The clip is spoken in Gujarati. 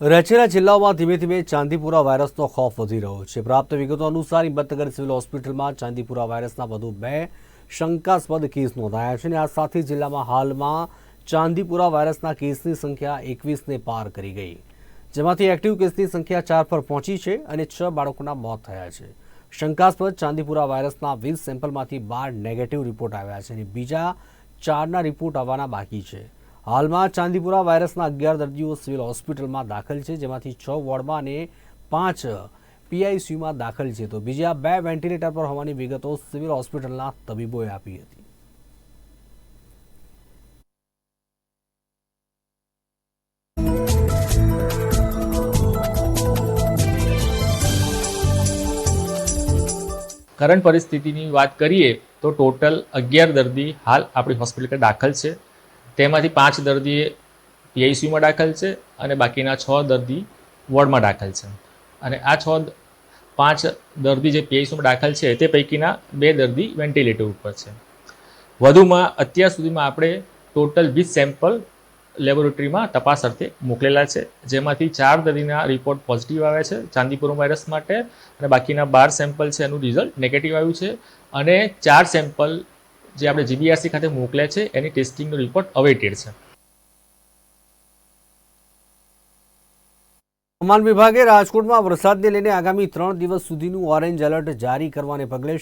રાજ્યના જિલ્લાઓમાં ધીમે ધીમે ચાંદીપુરા વાયરસનો ખોફ વધી રહ્યો છે. પ્રાપ્ત વિગતો અનુસાર હિંમતનગર સિવિલ હોસ્પિટલમાં ચાંદીપુરા વાયરસના વધુ બે શંકાસ્પદ કેસ નોંધાયા છે અને આ સાથે જિલ્લામાં હાલમાં ચાંદીપુરા વાયરસના કેસની સંખ્યા એકવીસને પાર કરી ગઈ. જેમાંથી એક્ટિવ કેસની સંખ્યા ચાર પર પહોંચી છે અને છ બાળકોના મોત થયા છે. શંકાસ્પદ ચાંદીપુરા વાયરસના વીસ સેમ્પલમાંથી બાર નેગેટિવ રિપોર્ટ આવ્યા છે અને બીજા ચારના રિપોર્ટ આવવાના બાકી છે. હાલમાં ચાંદીપુરા વાયરસના અગિયાર દર્દીઓ સિવિલ હોસ્પિટલમાં દાખલ છે, જેમાંથી છ વોર્ડમાં અને પાંચ પીઆઈસીયુમાં દાખલ છે. તો બીજા બે વેન્ટિલેટર પર હોવાની વિગતો સિવિલ હોસ્પિટલના તબીબોએ આપી હતી. કરંટ પરિસ્થિતિની વાત કરીએ, તો ટોટલ અગિયાર દર્દી હાલ આપણી હોસ્પિટલ દાખલ છે. તેમાંથી પાંચ દર્દી પીઆઈસીયુમાં દાખલ છે અને બાકીના છ દર્દી વોર્ડમાં દાખલ છે. અને આ છ પાંચ દર્દી જે પીઆઈસીયુમાં દાખલ છે તે પૈકીના બે દર્દી વેન્ટિલેટર ઉપર છે. વધુમાં અત્યાર સુધીમાં આપણે ટોટલ વીસ સેમ્પલ લેબોરેટરીમાં તપાસ અર્થે મોકલેલા છે, જેમાંથી ચાર દર્દીના રિપોર્ટ પોઝિટિવ આવ્યા છે ચાંદીપુરમ વાયરસ માટે અને બાકીના બાર સેમ્પલ છે એનું રિઝલ્ટ નેગેટિવ આવ્યું છે અને ચાર સેમ્પલ જે આપણે જીબીઆરસી ખાતે મોકલ્યા છે, એની ટેસ્ટિંગનો રિપોર્ટ અવેટેડ છે. હવામાન વિભાગે રાજકોટમાં વરસાદને લઈને આગામી ત્રણ દિવસ સુધીનું ઓરેન્જ એલર્ટ જારી કરવાને પગલે